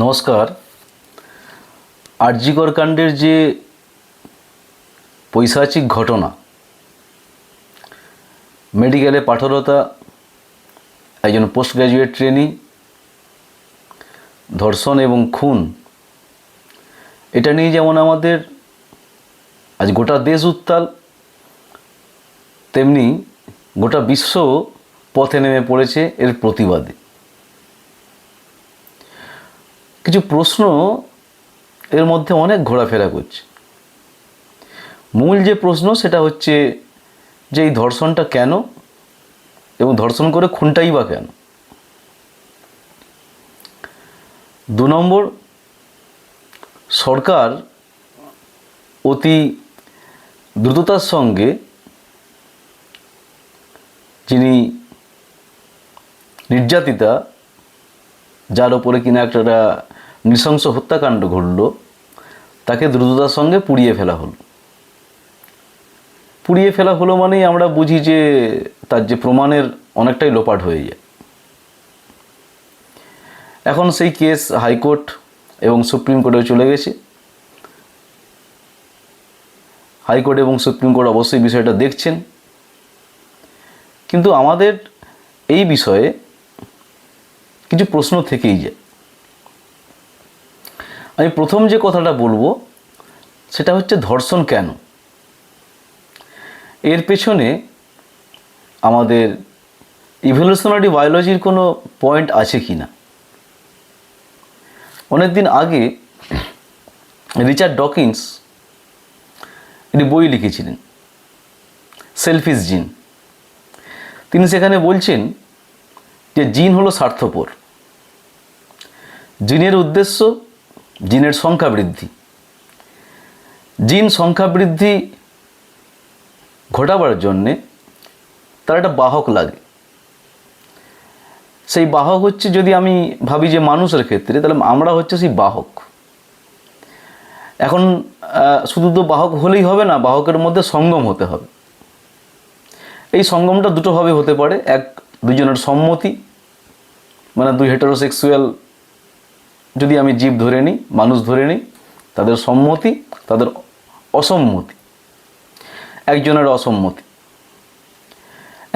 নমস্কার। আরজিকর কাণ্ডের যে পৈশাচিক ঘটনা, মেডিকেলে পাঠরতা, একজন পোস্ট গ্র্যাজুয়েট ট্রেনি, ধর্ষণ এবং খুন, এটা নিয়ে যেমন আমাদের আজ গোটা দেশ উত্তাল, তেমনি গোটা বিশ্ব পথে নেমে পড়েছে এর প্রতিবাদে। কিছু প্রশ্ন এর মধ্যে অনেক ঘোরাফেরা করছে। মূল যে প্রশ্ন সেটা হচ্ছে যে এই ধর্ষণটা কেন এবং ধর্ষণ করে খুনটাই বা কেন? দু নম্বর, সরকার অতি দ্রুততার সঙ্গে যিনি নির্যাতিতা, যার ওপরে কিনা একটা নৃশংস হত্যাকাণ্ড ঘটল, তাকে দ্রুততার সঙ্গে পুড়িয়ে ফেলা হলো। পুড়িয়ে ফেলা হলো মানেই আমরা বুঝি যে তার যে প্রমাণের অনেকটাই লোপাট হয়ে যায়। এখন সেই কেস হাইকোর্ট এবং সুপ্রিম কোর্টেও চলে গেছে। হাইকোর্ট এবং সুপ্রিম কোর্ট অবশ্যই বিষয়টা দেখছেন। কিন্তু আমাদের এই বিষয়ে কিছু প্রশ্ন থেকেই যায়। আমি প্রথম যে কথাটা বলব, সেটা হচ্ছে ধর্ষণ কেন? এর পেছনে আমাদের ইভলিউশনারি বায়োলজির কোনো পয়েন্ট আছে কি না অনেক দিন আগে রিচার্ড ডকিন্স একটি বই লিখেছিলেন, সেলফিস জিন। তিনি সেখানে বলছেন যে জিন হলো স্বার্থপর। জিনের উদ্দেশ্য জিনের সংখ্যা বৃদ্ধি। জিন সংখ্যা বৃদ্ধি ঘটাবার জন্যে তার একটা বাহক লাগে। সেই বাহক হচ্ছে যদি আমি ভাবি যে মানুষের ক্ষেত্রে, তাহলে আমরা হচ্ছে সেই বাহক। এখন শুধু তো বাহক হলেই হবে না, বাহকের মধ্যে সঙ্গম হতে হবে। এই সঙ্গমটা দুটোভাবে হতে পারে। এক দুজনের সম্মতি মানে দুই হেটারোসেক্সুয়াল যদি আমি জীব ধরে নিই, মানুষ ধরে নিই, তাদের সম্মতি, তাদের অসম্মতি, একজনের অসম্মতি।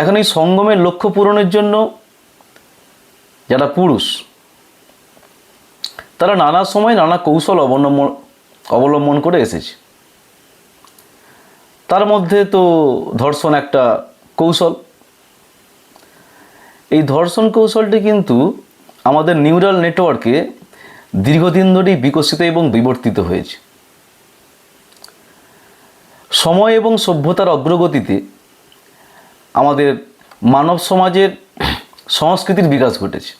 এখন এই সঙ্গমের লক্ষ্য পূরণের জন্য যারা পুরুষ, তারা নানা সময় নানা কৌশল অবলম্বন অবলম্বন করে এসেছে। তার মধ্যে তো ধর্ষণ একটা কৌশল। এই ধর্ষণ কৌশলটি কিন্তু আমাদের নিউরাল নেটওয়ার্কে দীর্ঘদিন ধরেই বিকশিত এবং বিবর্তিত হয়েছে। সময় এবং সভ্যতার অগ্রগতিতে আমাদের মানব সমাজের সংস্কৃতির বিকাশ ঘটেছে।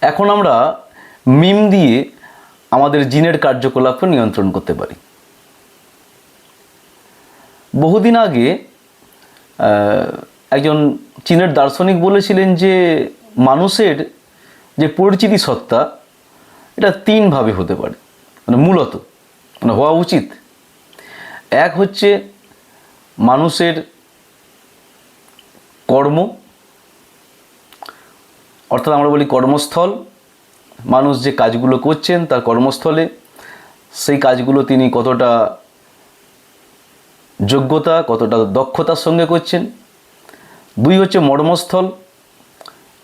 এখন আমরা মিম দিয়ে আমাদের জিনের কার্যকলাপকে নিয়ন্ত্রণ করতে পারি। বহুদিন আগে একজন চীনের দার্শনিক বলেছিলেন যে, মানুষের যে পরিচিতি সত্তা এটা তিনভাবে হতে পারে। মানে মূলত মানে হওয়া উচিত। এক হচ্ছে মানুষের কর্ম, অর্থাৎ আমরা বলি কর্মস্থল। মানুষ যে কাজগুলো করছেন তার কর্মস্থলে, সেই কাজগুলো তিনি কতটা যোগ্যতা, কতটা দক্ষতার সঙ্গে করছেন। দুই হচ্ছে মর্মস্থল,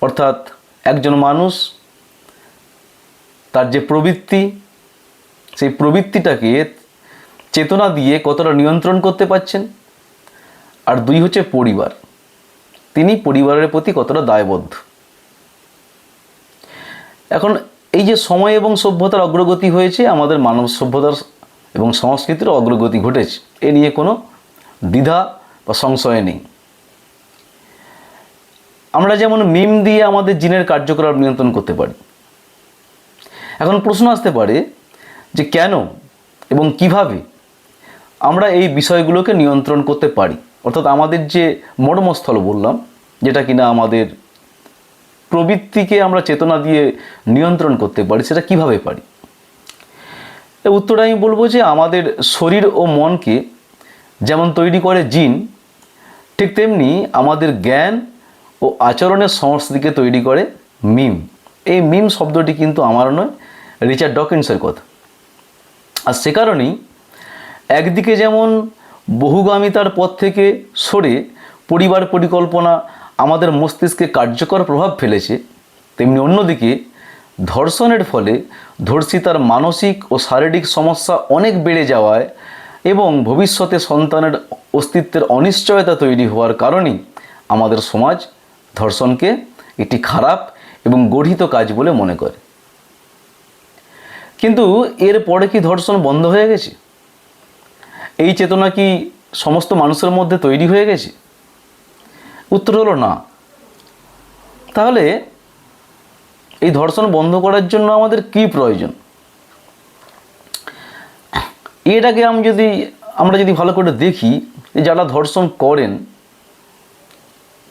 অর্থাৎ একজন মানুষ তার যে প্রবৃত্তি, সেই প্রবৃত্তিটাকে চেতনা দিয়ে কতটা নিয়ন্ত্রণ করতে পারছেন? আর দুই হচ্ছে পরিবার। তিনি পরিবারের প্রতি কতটা দায়বদ্ধ? এখন এই যে সময় এবং সভ্যতার অগ্রগতি হয়েছে, আমাদের মানব সভ্যতার এবং সংস্কৃতির অগ্রগতি ঘটেছে। এ নিয়ে কোনো দ্বিধা বা সংশয় নেই। আমরা যেমন মিম দিয়ে আমাদের জিনের কার্যকলাপ নিয়ন্ত্রণ করতে পারি। এখন প্রশ্ন আসতে পারে যে কেন এবং কীভাবে আমরা এই বিষয়গুলোকে নিয়ন্ত্রণ করতে পারি? অর্থাৎ আমাদের যে মর্মস্থল বললাম, যেটা কিনা আমাদের প্রবৃত্তিকে আমরা চেতনা দিয়ে নিয়ন্ত্রণ করতে পারি, সেটা কীভাবে পারি? উত্তরে আমি বলব যে আমাদের শরীর ও মনকে যেমন তৈরি করে জিন, ঠিক তেমনি আমাদের জ্ঞান ও আচরণের সংস্কৃতিকে তৈরি করে মিম। এই মিম শব্দটি কিন্তু আমার নয় রিচার্ড ডকিন্সের কথা। আর সে কারণেই একদিকে যেমন বহুগামিতার পথ থেকে সরে পরিবার পরিকল্পনা আমাদের মস্তিষ্কে কার্যকর প্রভাব ফেলেছে, তেমনি অন্যদিকে ধর্ষণের ফলে ধর্ষিতার মানসিক ও শারীরিক সমস্যা অনেক বেড়ে যাওয়ায় এবং ভবিষ্যতে সন্তানের অস্তিত্বের অনিশ্চয়তা তৈরি হওয়ার কারণেই আমাদের সমাজ ধর্ষণকে একটি খারাপ এবং গঠিত কাজ বলে মনে করে। কিন্তু এর পরে কি ধর্ষণ বন্ধ হয়ে গেছে? এই চেতনা কি সমস্ত মানুষের মধ্যে তৈরি হয়ে গেছে? উত্তর হলো না। তাহলে এই ধর্ষণ বন্ধ করার জন্য আমাদের কি প্রয়োজন? এটাকে আমি যদি, আমরা যদি ভালো করে দেখি যারা ধর্ষণ করেন,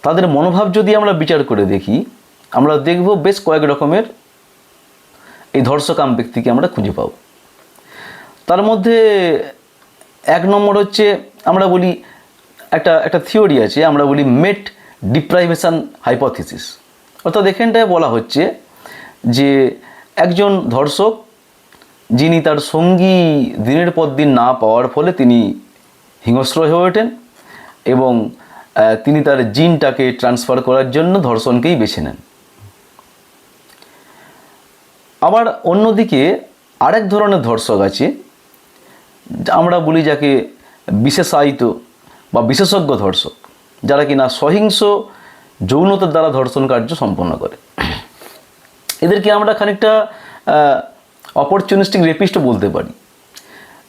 তাদের মনোভাব যদি আমরা বিচার করে দেখি, আমরা দেখব বেশ কয়েক রকমের এই ধর্ষকাম ব্যক্তিকে আমরা খুঁজে পাব। তার মধ্যে এক নম্বর হচ্ছে আমরা বলি একটা একটা থিওরি আছে, আমরা বলি মেট ডিপ্রাইভেশন হাইপোথিসিস। অর্থাৎ এখানটায় বলা হচ্ছে যে একজন ধর্ষক, যিনি তার সঙ্গী দিনের পর দিন না পাওয়ার ফলে তিনি হিংস্র হয়ে ওঠেন এবং তিনি তার জিনটাকে ট্রান্সফার করার জন্য ধর্ষণকেই বেছে নেন। আবার অন্যদিকে আরেক ধরনের ধর্ষক আছে, আমরা বলি যাকে বিশেষায়িত বা বিশেষজ্ঞ ধর্ষক, যারা কিনা সহিংস যৌনতার দ্বারা ধর্ষণ কার্য সম্পন্ন করে। এদেরকে আমরা খানিকটা অপরচুনিস্টিক রেপিস্ট বলতে পারি।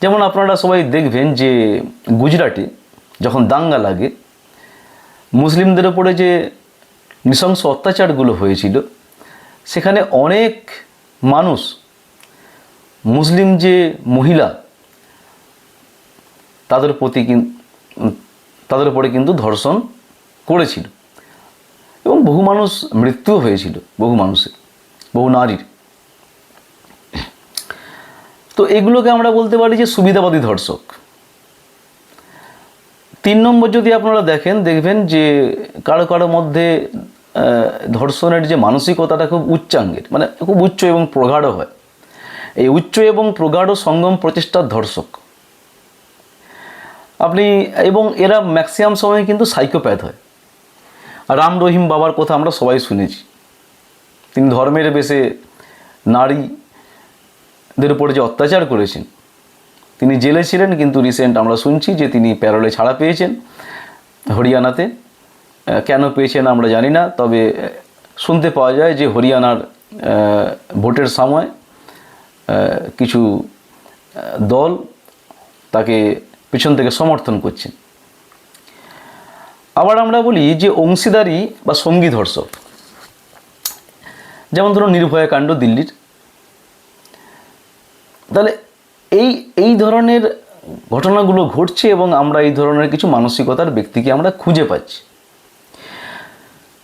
যেমন আপনারা সবাই দেখবেন যে গুজরাটে যখন দাঙ্গা লাগে, মুসলিমদের ওপরে যে নৃশংস অত্যাচারগুলো হয়েছিল, সেখানে অনেক মানুষ, মুসলিম যে মহিলা, তাদের প্রতি তাদের উপরে কিন্তু ধর্ষণ করেছিল। এবং বহু মানুষ মৃত্যুও হয়েছিল, বহু মানুষের, বহু নারীর। তো এগুলোকে আমরা বলতে পারি যে সুবিধাবাদী ধর্ষক। তিন নম্বর যদি আপনারা দেখেন, দেখবেন যে কারও কারও মধ্যে ধর্ষণের যে মানসিকতাটা খুব উচ্চাঙ্গের মানে খুব উচ্চ এবং প্রগাঢ় হয়। এই উচ্চ এবং প্রগাঢ় সঙ্গম প্রচেষ্টার ধর্ষক। আপনি, এবং এরা ম্যাক্সিমাম সময় কিন্তু সাইকোপ্যাথ হয়। রাম রহিম বাবার কথা আমরা সবাই শুনেছি। তিনি ধর্মের বেশে নারীদের উপরে যে অত্যাচার করেছেন, তিনি জেলে ছিলেন, কিন্তু রিসেন্ট আমরা শুনছি যে তিনি প্যারোলে ছাড়া পেয়েছেন হরিয়ানাতে। কেন পেয়েছেন আমরা জানি না, তবে শুনতে পাওয়া যায় যে হরিয়ানার ভোটের সময় কিছু দল তাকে পিছন থেকে সমর্থন করছেন। আবার আমরা বলি যে অংশীদারি বা সঙ্গী ধর্ষক। যেমন ধরুন নির্ভয়া কাণ্ড দিল্লির। তাহলে এই এই ধরনের ঘটনাগুলো ঘটছে এবং আমরা এই ধরনের কিছু মানসিকতার ব্যক্তিকে আমরা খুঁজে পাচ্ছি।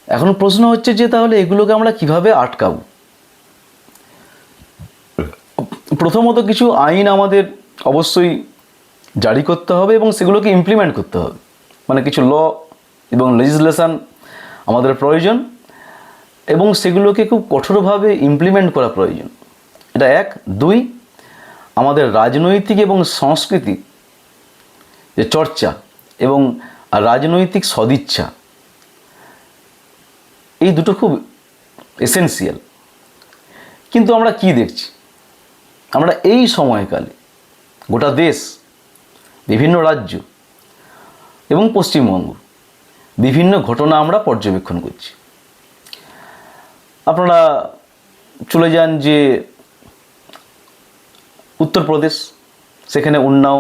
এখন প্রশ্ন হচ্ছে যে তাহলে এগুলোকে আমরা কীভাবে আটকাবো? প্রথমত কিছু আইন আমাদের অবশ্যই জারি করতে হবে এবং সেগুলোকে ইমপ্লিমেন্ট করতে হবে। মানে কিছু ল এবং লেজিসলেশন আমাদের প্রয়োজন এবং সেগুলোকে খুব কঠোরভাবে ইমপ্লিমেন্ট করা প্রয়োজন। এটা এক। দুই, আমাদের রাজনৈতিক এবং সাংস্কৃতিক যে চর্চা এবং রাজনৈতিক সদিচ্ছা এই দুটো খুব এসেন্সিয়াল কিন্তু আমরা কি দেখছি? আমরা এই সময়কালে গোটা দেশ, বিভিন্ন রাজ্য এবং পশ্চিমবঙ্গ বিভিন্ন ঘটনা আমরা পর্যবেক্ষণ করছি। আপনারা চলে যান যে উত্তরপ্রদেশ, সেখানে উন্নাও,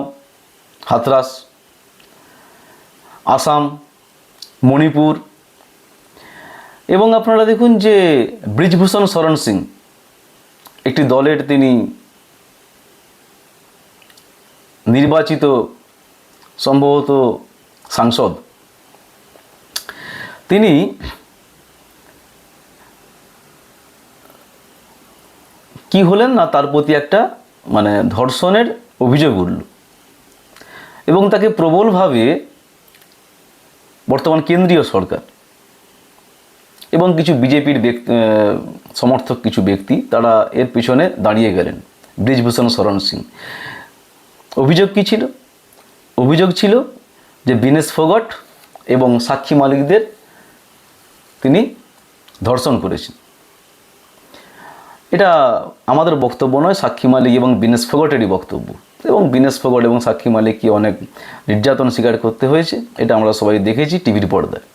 হাতরাস, আসাম, মণিপুর এবং আপনারা দেখুন যে ব্রিজভূষণ শরণ সিং, একটি দলের তিনি নির্বাচিত সম্ভবত সাংসদ। তিনি কি হলেন না তার প্রতি একটা মানে ধর্ষণের অভিযোগ উঠল। এবং তাকে প্রবলভাবে বর্তমান কেন্দ্রীয় সরকার এবং কিছু বিজেপির সমর্থক কিছু ব্যক্তি তারা এর পিছনে দাঁড়িয়ে গেলেন। ব্রিজভূষণ শরণ সিং। অভিযোগ কী ছিল? অভিযোগ ছিল যে বিনেশ ফোগট এবং সাক্ষী মালিকদের তিনি ধর্ষণ করেছেন। এটা আমাদের বক্তব্য নয়, সাক্ষী মালিক এবং বিনেশ ফোগটেরই বক্তব্য। এবং বিনেশ ফোগট এবং সাক্ষী মালিককে অনেক নির্যাতন স্বীকার করতে হয়েছে, এটা আমরা সবাই দেখেছি টিভির পর্দায়।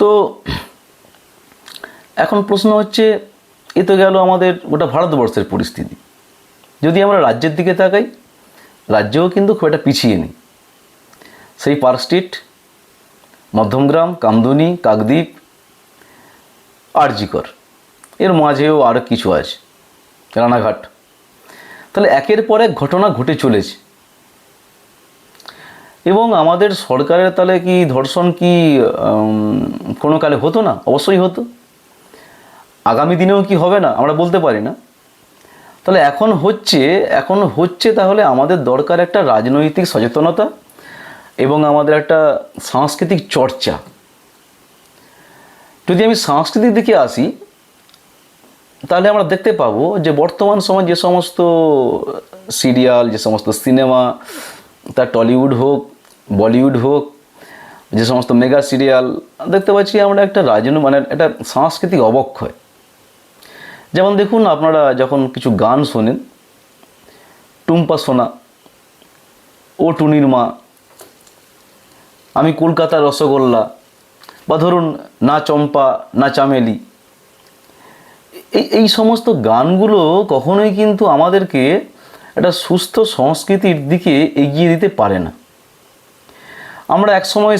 তো এখন প্রশ্ন হচ্ছে, এ তো গেল আমাদের গোটা ভারতবর্ষের পরিস্থিতি। যদি আমরা রাজ্যের দিকে তাকাই, রাজ্যও কিন্তু খুব একটা পিছিয়ে নেই। সেই পার্ক স্ট্রিট, মধ্যমগ্রাম, কামদুনি, কাকদ্বীপ আরজিকর এর মাঝেও আরও কিছু আছে, রানাঘাট। তাহলে একের পর এক ঘটনা ঘটে চলেছে। এবং আমাদের সরকারের তাহলে কি ধর্ষণ কি কোনো কালে হতো না? অবশ্যই হতো। আগামী দিনেও কি হবে না? আমরা বলতে পারি না। তাহলে এখন হচ্ছে এখন হচ্ছে তাহলে আমাদের দরকার একটা রাজনৈতিক সচেতনতা এবং আমাদের একটা সাংস্কৃতিক চর্চা। যদি আমি সাংস্কৃতিক দিকে আসি, তাহলে আমরা দেখতে পাবো যে বর্তমান সময় যে সমস্ত, সিরিয়াল, যে সমস্ত সিনেমা তা টলিউড হোক বলিউড হোক, যে সমস্ত মেগা সিরিয়াল, দেখতে পাচ্ছি আমরা একটা রাজন মানে একটা সাংস্কৃতিক অবক্ষয়। যেমন দেখুন আপনারা যখন কিছু গান শোনেন, টুম্পা সোনা, ও টুনির মা, আমি কলকাতার রসগোল্লা, বা ধরুন না চম্পা, না চামেলি, এই এই সমস্ত গানগুলো কখনোই কিন্তু আমাদেরকে একটা সুস্থ সংস্কৃতির দিকে এগিয়ে দিতে পারে না। আমরা এক সময়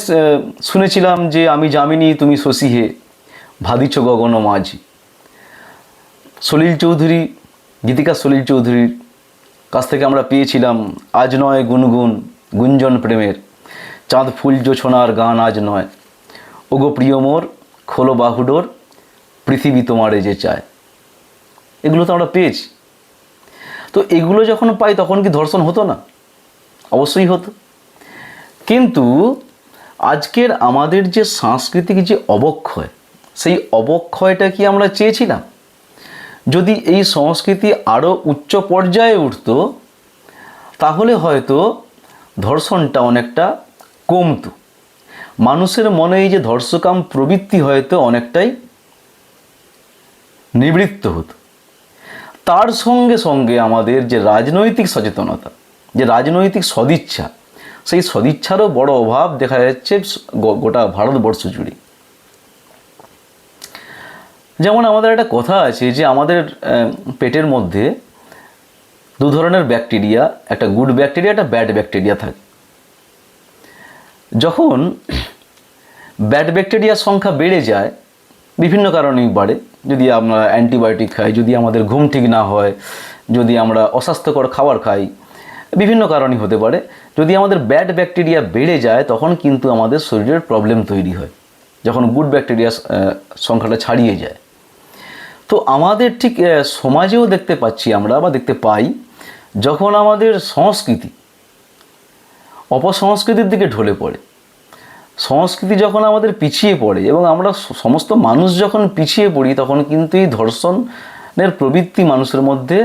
শুনেছিলাম যে আমি জামিনী তুমি শশী হে ভাদিছ গগন মাঝি। সলিল চৌধুরী, গীতিকা সলিল চৌধুরীর কাছ থেকে আমরা পেয়েছিলাম, আজ নয় গুনগুন, গুঞ্জন প্রেমের, চাঁদ ফুল জোছনার গান আজ নয়। ওগো প্রিয় মোর, খোলো বাহুডোর পৃথিবী তোমারে যে চায়। এগুলো তো আমরা পেয়েছি। তো এগুলো যখন পাই, তখন কি ধর্ষণ হতো না? অবশ্যই হতো। কিন্তু আজকের আমাদের যে সাংস্কৃতিক যে অবক্ষয়, সেই অবক্ষয়টা কি আমরা চেয়েছিলাম? যদি এই সংস্কৃতি আরও উচ্চ পর্যায়ে উঠত, তাহলে হয়তো ধর্ষণটা অনেকটা কমতো। মানুষের মনে এই যে ধর্ষকাম প্রবৃত্তি হয়তো অনেকটাই নিবৃত্ত হতো। তার সঙ্গে সঙ্গে আমাদের যে রাজনৈতিক সচেতনতা, যে রাজনৈতিক সদিচ্ছা সেই সদিচ্ছারও বড় অভাব দেখা যাচ্ছে গোটা ভারতবর্ষ জুড়ে। যেমন আমাদের একটা কথা আছে যে আমাদের পেটের মধ্যে দু ধরনের ব্যাকটেরিয়া, একটা গুড ব্যাকটেরিয়া, একটা ব্যাড ব্যাকটেরিয়া থাকে। যখন ব্যাড ব্যাকটেরিয়ার সংখ্যা বেড়ে যায়, বিভিন্ন কারণেই বাড়ে। যদি আমরা অ্যান্টিবায়োটিক খাই, যদি আমাদের ঘুম ঠিক না হয়, যদি আমরা অস্বাস্থ্যকর খাবার খাই, বিভিন্ন কারণই হতে পারে। যদি আমাদের ব্যাড ব্যাকটেরিয়া বেড়ে যায়, তখন কিন্তু আমাদের শরীরের প্রবলেম তৈরি হয়, যখন গুড ব্যাকটেরিয়া সংখ্যাটা ছাড়িয়ে যায়। তো আমাদের ঠিক সমাজেও দেখতে পাচ্ছি আমরা বা দেখতে পাই, যখন আমাদের সংস্কৃতি অপসংস্কৃতির দিকে ঢলে পড়ে, সংস্কৃতি যখন আমাদের পিছিয়ে পড়ে এবং আমরা সমস্ত মানুষ যখন পিছিয়ে পড়ি, তখন কিন্তু এই ধর্ষণের প্রবৃত্তি মানুষের মধ্যে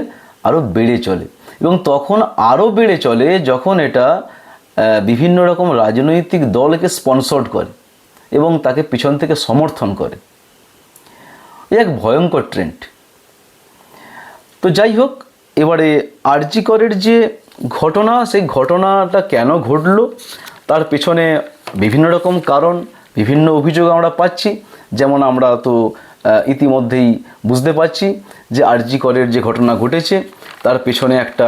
আরও বেড়ে চলে। এবং তখন আরও বেড়ে চলে যখন এটা বিভিন্ন রকম রাজনৈতিক দলকে স্পন্সর্ড করে এবং তাকে পিছন থেকে সমর্থন করে। এক ভয়ঙ্কর ট্রেন্ড তো যাই হোক, এবারে আরজি করের যে ঘটনা, সেই ঘটনাটা কেন ঘটলো, তার পেছনে বিভিন্ন রকম কারণ, বিভিন্ন অভিযোগ আমরা পাচ্ছি। যেমন আমরা তো ইতিমধ্যেই বুঝতে পারছি যে আরজি করের যে ঘটনা ঘটেছে তার পেছনে একটা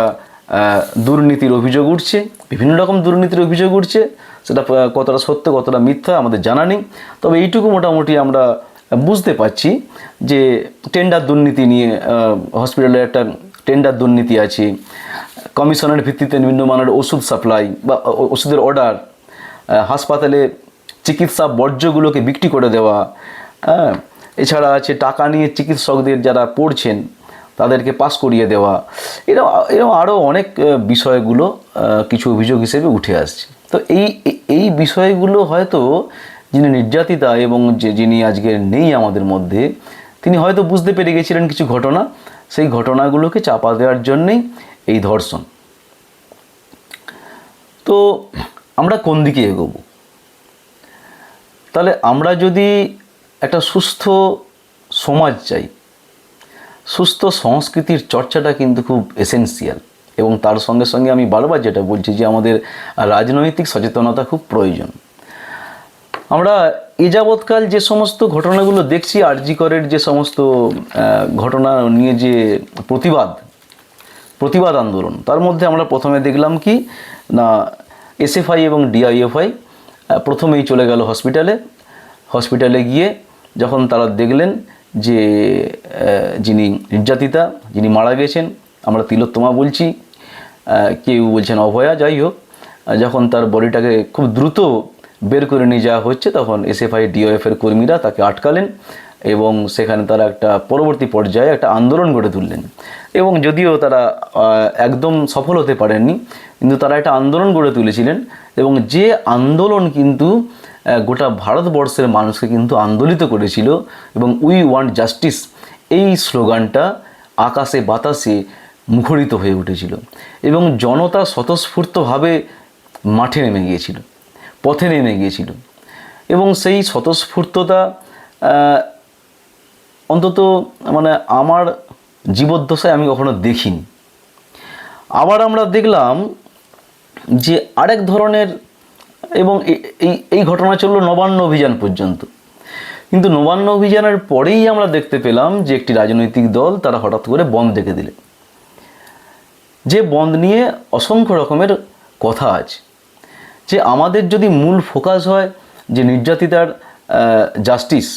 দুর্নীতির অভিযোগ উঠছে, বিভিন্ন রকম দুর্নীতির অভিযোগ উঠছে। সেটা কতটা সত্য, কতটা মিথ্যা আমাদের জানা নেই। তবে এইটুকু মোটামুটি আমরা বুঝতে পারছি যে টেন্ডার দুর্নীতি নিয়ে হসপিটালে একটা টেন্ডার দুর্নীতি আছে। কমিশনের ভিত্তিতে নিম্নমানের ওষুধ সাপ্লাই বা ওষুধের অর্ডার হাসপাতালে চিকিৎসা বর্জ্যগুলোকে বিক্রি করে দেওয়া হ্যাঁ। এছাড়া আছে টাকা নিয়ে চিকিৎসকদের যারা পড়ছেন তাদেরকে পাস করিয়ে দেওয়া। এরকম এরকম আরও অনেক বিষয়গুলো কিছু অভিযোগ হিসেবে উঠে আসছে। তো এই, এই- বিষয়গুলো হয়তো যিনি নির্যাতিতা এবং যে, যিনি আজকে নেই আমাদের মধ্যে, তিনি হয়তো বুঝতে পেরে গেছিলেন কিছু ঘটনা। সেই ঘটনাগুলোকে চাপা দেওয়ার জন্যেই এই ধর্ষণ। তো আমরা কোন দিকে এগোবো? তাহলে আমরা যদি একটা সুস্থ সমাজ চাই সুস্থ সংস্কৃতির চর্চাটা কিন্তু খুব এসেন্সিয়াল এবং তার সঙ্গে সঙ্গে আমি বারবার যেটা বলছি যে আমাদের রাজনৈতিক সচেতনতা খুব প্রয়োজন। আমরা এ যাবৎকাল যে সমস্ত ঘটনাগুলো দেখছি, আরজিকরের যে সমস্ত ঘটনা নিয়ে যে প্রতিবাদ প্রতিবাদ আন্দোলন, তার মধ্যে আমরা প্রথমে দেখলাম কি, না, এসএফআই এবং ডিআইএফআই প্রথমেই চলে গেল হসপিটালে। হসপিটালে গিয়ে যখন তারা দেখলেন যে যিনি নির্যাতিতা, যিনি মারা গেছেন, আমরা তিলোত্তমা বলছি কেউ বলছেন অভয়া, যাই হোক যখন তার বডিটাকে খুব দ্রুত বের করে নিয়ে যাওয়া হচ্ছে, তখন এসএফআই ডিওএফ এর কর্মীরা তাকে আটকালেন এবং সেখানে তারা একটা পরবর্তী পর্যায়ে একটা আন্দোলন গড়ে তুললেন। এবং যদিও তারা একদম সফল হতে পারেননি, কিন্তু তারা একটা আন্দোলন গড়ে তুলেছিলেন এবং যে আন্দোলন কিন্তু গোটা ভারতবর্ষের মানুষকে কিন্তু আন্দোলিত করেছিল এবং উই ওয়ান্ট জাস্টিস এই স্লোগানটা আকাশে বাতাসে মুখরিত হয়ে উঠেছিল এবং জনতা স্বতঃস্ফূর্তভাবে মাঠে নেমে গিয়েছিল, পথে নেমে গিয়েছিল এবং সেই স্বতঃস্ফূর্ততা অন্তত মানে আমার জীবদ্দশায় আমি কখনো দেখিনি। আবার আমরা দেখলাম যে আরেক ধরনের এবং এই এই ঘটনা চলল নবান্ন অভিযান পর্যন্ত। কিন্তু নবান্ন অভিযানের পরেই আমরা দেখতে পেলাম যে একটি রাজনৈতিক দল তারা হঠাৎ করে বন্ধ ডেকে দিলে। যে বন্ধ নিয়ে অসংখ্য রকমের কথা আছে। যে আমাদের যদি মূল ফোকাস হয় যে নির্যাতিতার জাস্টিস,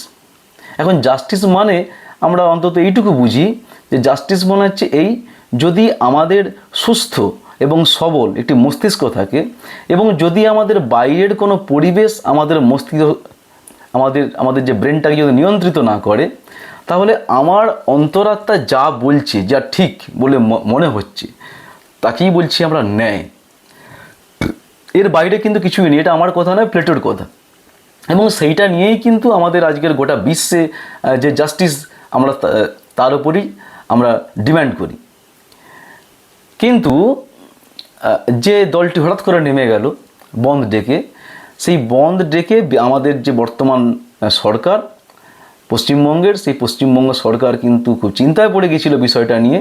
এখন জাস্টিস মানে আমরা অন্তত এইটুকু বুঝি যে জাস্টিস মনে হচ্ছে এই, যদি আমাদের সুস্থ এবং সবল, একটি মস্তিষ্ক থাকে এবং যদি আমাদের বাইরের কোনো পরিবেশ আমাদের মস্তিষ্ক, আমাদের আমাদের যে ব্রেনটাকে যদি নিয়ন্ত্রিত না করে, তাহলে আমার অন্তরাত্মা যা বলছে, যা ঠিক বলে মনে হচ্ছে, তাকেই বলছি আমরা ন্যায়। এর বাইরে কিন্তু কিছুই নেই, এটা আমার কথা নয়, প্লেটোর কথা। এবং সেইটা নিয়েই কিন্তু আমাদের আজকের গোটা বিশ্বে যে জাস্টিস আমরা তার উপরই আমরা ডিম্যান্ড করি। কিন্তু যে দলটি হঠাৎ করে নেমে গেল বন্ধ ডেকে, সেই বন্ধ ডেকে আমাদের যে বর্তমান সরকার, পশ্চিমবঙ্গের, সেই পশ্চিমবঙ্গ সরকার কিন্তু খুব চিন্তায় পড়ে গিয়েছিল বিষয়টা নিয়ে,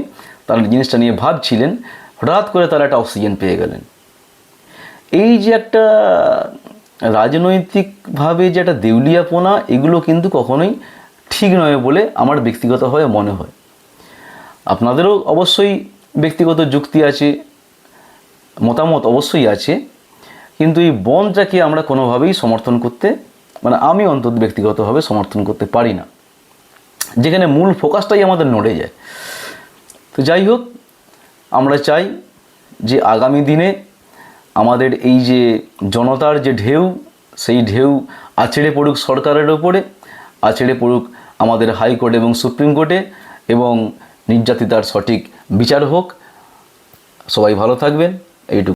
তারা জিনিসটা নিয়ে ভাবছিলেন, হঠাৎ করে তারা একটা অক্সিজেন পেয়ে গেলেন। এই যে একটা রাজনৈতিকভাবে যে একটা দেউলিয়াপনা, এগুলো কিন্তু কখনোই ঠিক নয় বলে আমার ব্যক্তিগতভাবে মনে হয়। আপনাদেরও অবশ্যই ব্যক্তিগত যুক্তি আছে মতামত অবশ্যই আছে, কিন্তু এই বনটাকে আমরা কোনোভাবেই সমর্থন করতে মানে আমি অন্তত ব্যক্তিগতভাবে সমর্থন করতে পারি না। যেখানে মূল ফোকাসটাই আমাদের নড়ে যায়। তো যাই হোক, আমরা চাই যে আগামী দিনে আমাদের এই যে জনতার যে ঢেউ, সেই ঢেউ আছড়ে পড়ুক সরকারের ওপরে, আছড়ে পড়ুক আমাদের হাইকোর্ট এবং সুপ্রিম কোর্টে, এবং নির্যাতিতার সঠিক বিচার হোক। সবাই ভালো থাকবেন। এইটুকু